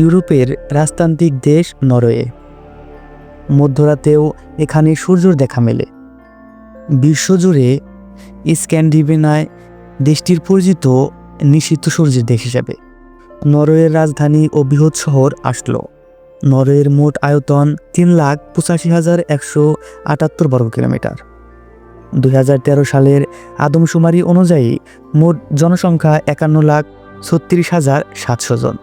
ইউরোপের রাজতান্ত্রিক দেশ নরওয়ে। মধ্যরাতেও এখানে সূর্যর দেখা মেলে। বিশ্বজুড়ে স্ক্যান্ডিভেনায় দেশটির পরিচিত নিষিদ্ধ সূর্যের দেশ হিসাবে নরওয়ের রাজধানী ও বৃহৎ শহর আসলো। নরওয়ের মোট আয়তন তিন লাখ পঁচাশি হাজার একশো আটাত্তর বর্গ কিলোমিটার। দু হাজার তেরো সালের আদমশুমারি অনুযায়ী মোট জনসংখ্যা একান্ন লাখ ছত্রিশ হাজার সাতশো জন।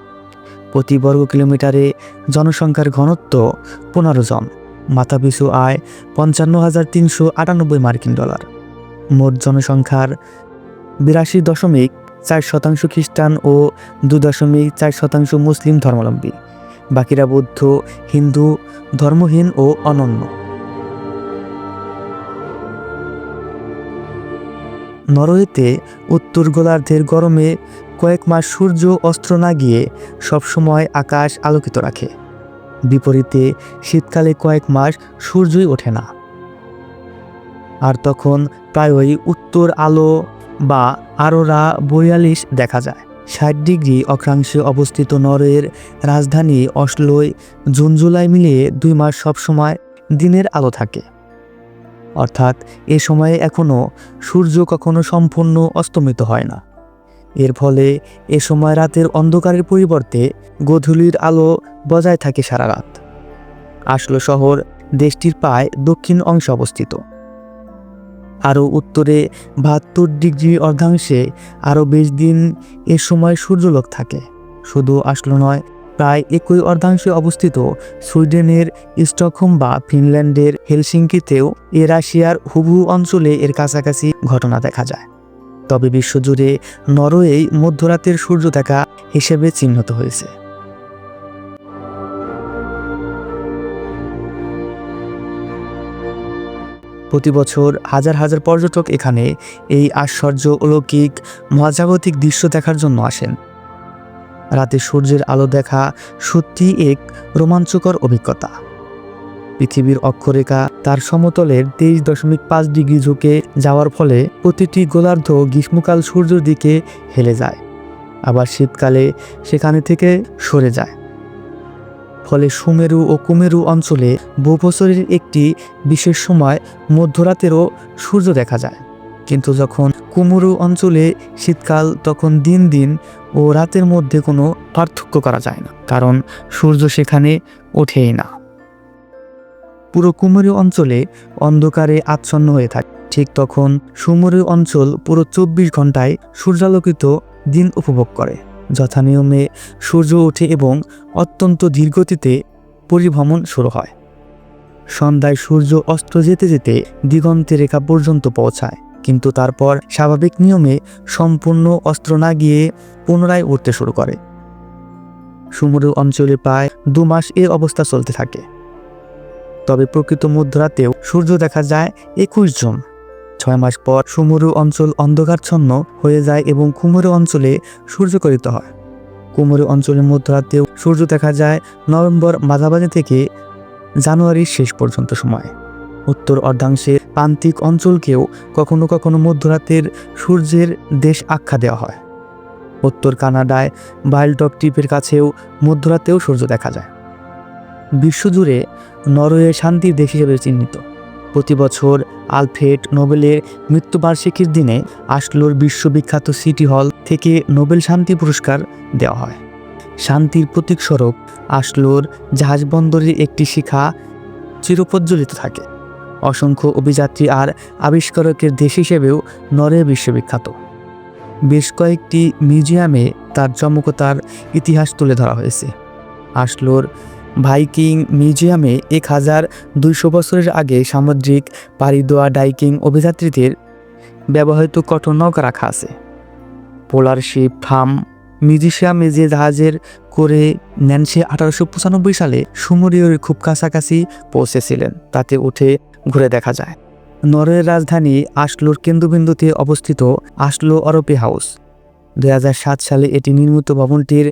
প্রতি বর্গ কিলোমিটারে জনসংখ্যার ঘনত্ব পনেরো জন। মাথাপিছু আয় পঞ্চান্ন হাজার তিনশো আটানব্বই মার্কিন ডলার। মোট জনসংখ্যার বিরাশি দশমিক চার শতাংশ খ্রিস্টান ও দু দশমিক চার শতাংশ মুসলিম ধর্মাবলম্বী। বাকিরা বৌদ্ধ, হিন্দু, ধর্মহীন ও অনন্য। নরওয়েতে উত্তর গোলার্ধের গরমে কয়েক মাস সূর্য অস্ত্র না গিয়ে সবসময় আকাশ আলোকিত রাখে। বিপরীতে শীতকালে কয়েক মাস সূর্যই ওঠে না। আর তখন প্রায়ই উত্তর আলো বা আরোরা বরিয়ালিস দেখা যায়। ষাট ডিগ্রি অক্ষাংশে অবস্থিত নরওয়ের রাজধানী অসলোয় জুন জুলাই মিলিয়ে দুই মাস সবসময় দিনের আলো থাকে। অর্থাৎ এ সময়ে এখনও সূর্য কখনো সম্পূর্ণ অস্তমিত হয় না। এর ফলে এ সময় রাতের অন্ধকারের পরিবর্তে গোধূলির আলো বজায় থাকে সারা রাত। আসলো শহর, দেশটির প্রায় দক্ষিণ অংশে অবস্থিত। আরও উত্তরে বাহাত্তর ডিগ্রি অর্ধাংশে আরও বেশ দিন এ সময় সূর্যলোক থাকে। শুধু আসলো নয়, প্রায় একই অর্ধাংশে অবস্থিত সুইডেনের স্টকহোম বা ফিনল্যান্ডের হেলসিঙ্কিতেও এ রাশিয়ার হুবু অঞ্চলে এর কাছাকাছি ঘটনা দেখা যায়। তবে বিশ্বজুড়ে নরওয়েই মধ্যরাতের সূর্য দেখা হিসেবে চিহ্নিত হয়েছে। প্রতি বছর হাজার হাজার পর্যটক এখানে এই আশ্চর্য অলৌকিক, মহাজাগতিক দৃশ্য দেখার জন্য আসেন। রাতে সূর্যের আলো দেখা সত্যি এক রোমাঞ্চকর অভিজ্ঞতা। পৃথিবীর অক্ষরেখা তার সমতলের তেইশ দশমিক পাঁচ ডিগ্রি ঝুঁকে যাওয়ার ফলে প্রতিটি গোলার্ধ গ্রীষ্মকাল সূর্যের দিকে হেলে যায়, আবার শীতকালে সেখানে থেকে সরে যায়। ফলে সুমেরু ও কুমেরু অঞ্চলে বহু বছরের একটি বিশেষ সময় মধ্যরাতেরও সূর্য দেখা যায়। কিন্তু যখন কুমুরু অঞ্চলে শীতকাল, তখন দিন দিন ও রাতের মধ্যে কোনো পার্থক্য করা যায় না, কারণ সূর্য সেখানে ওঠেই না। পুরো কুমুরু অঞ্চলে অন্ধকারে আচ্ছন্ন হয়ে থাকে। ঠিক তখন সুমরু অঞ্চল পুরো চব্বিশ ঘন্টায় সূর্যালোকিত দিন উপভোগ করে। যথানিয়মে সূর্য ওঠে এবং অত্যন্ত ধীরগতিতে পরিভ্রমণ শুরু হয়। সন্ধ্যায় সূর্য অস্ত যেতে যেতে দিগন্তে রেখা পর্যন্ত পৌঁছায়, কিন্তু তারপর স্বাভাবিক নিয়মে সম্পূর্ণ অস্ত্র না গিয়ে পুনরায় উঠতে শুরু করে। সুমরু অঞ্চলে প্রায় দু মাস এ অবস্থা চলতে থাকে। তবে প্রকৃত মধ্যরাতেও সূর্য দেখা যায় একুশ জন। ছয় মাস পর সুমরু অঞ্চল অন্ধকারচ্ছন্ন হয়ে যায় এবং কুমরু অঞ্চলে সূর্যকরিত হয়। কুমরু অঞ্চলের মধ্যরাতেও সূর্য দেখা যায় নভেম্বর মাঝামাঝি থেকে জানুয়ারির শেষ পর্যন্ত সময়। উত্তর অর্ধাংশের প্রান্তিক অঞ্চলকেও কখনো কখনো মধ্যরাতের সূর্যের দেশ আখ্যা দেওয়া হয়। উত্তর কানাডায় বাইলটপ টিপের কাছেও মধ্যরাতেও সূর্য দেখা যায়। বিশ্বজুড়ে নরওয়ে শান্তির দেশ হিসেবে চিহ্নিত। প্রতি বছর আলফ্রেড নোবেলের মৃত্যুবার্ষিকীর দিনে আসলোর বিশ্ববিখ্যাত সিটি হল থেকে নোবেল শান্তি পুরস্কার দেওয়া হয়। শান্তির প্রতীক স্বরূপ আসলোর জাহাজবন্দরের একটি শিখা চিরপ্রজ্বলিত থাকে। অসংখ্য অভিযাত্রী আর আবিষ্কারকের দেশ হিসেবেও নরওয়ে বিশ্ববিখ্যাত। বেশ কয়েকটি মিউজিয়ামে তার চমকতার ইতিহাস তুলে ধরা হয়েছে। আসলোর ভাইকিং মিউজিয়ামে এক হাজার দুইশো বছরের আগে সামুদ্রিক পাড়ি ডাইকিং অভিযাত্রীদের ব্যবহৃত কঠোর নৌকা রাখা আছে। পোলার শিপ ফার্ম মিউজিয়ামে যে জাহাজের করে ন্যান্সি আঠারোশো পঁচানব্বই সালে সুমরীয় খুব কাছাকাছি পৌঁছেছিলেন, তাতে উঠে ঘুরে দেখা যায়। নরওয়ের রাজধানী আসলোর কেন্দ্রবিন্দুতে অবস্থিত আসলো অরপি হাউস। দুই হাজার সাত সালে এটি নির্মিত ভবনটির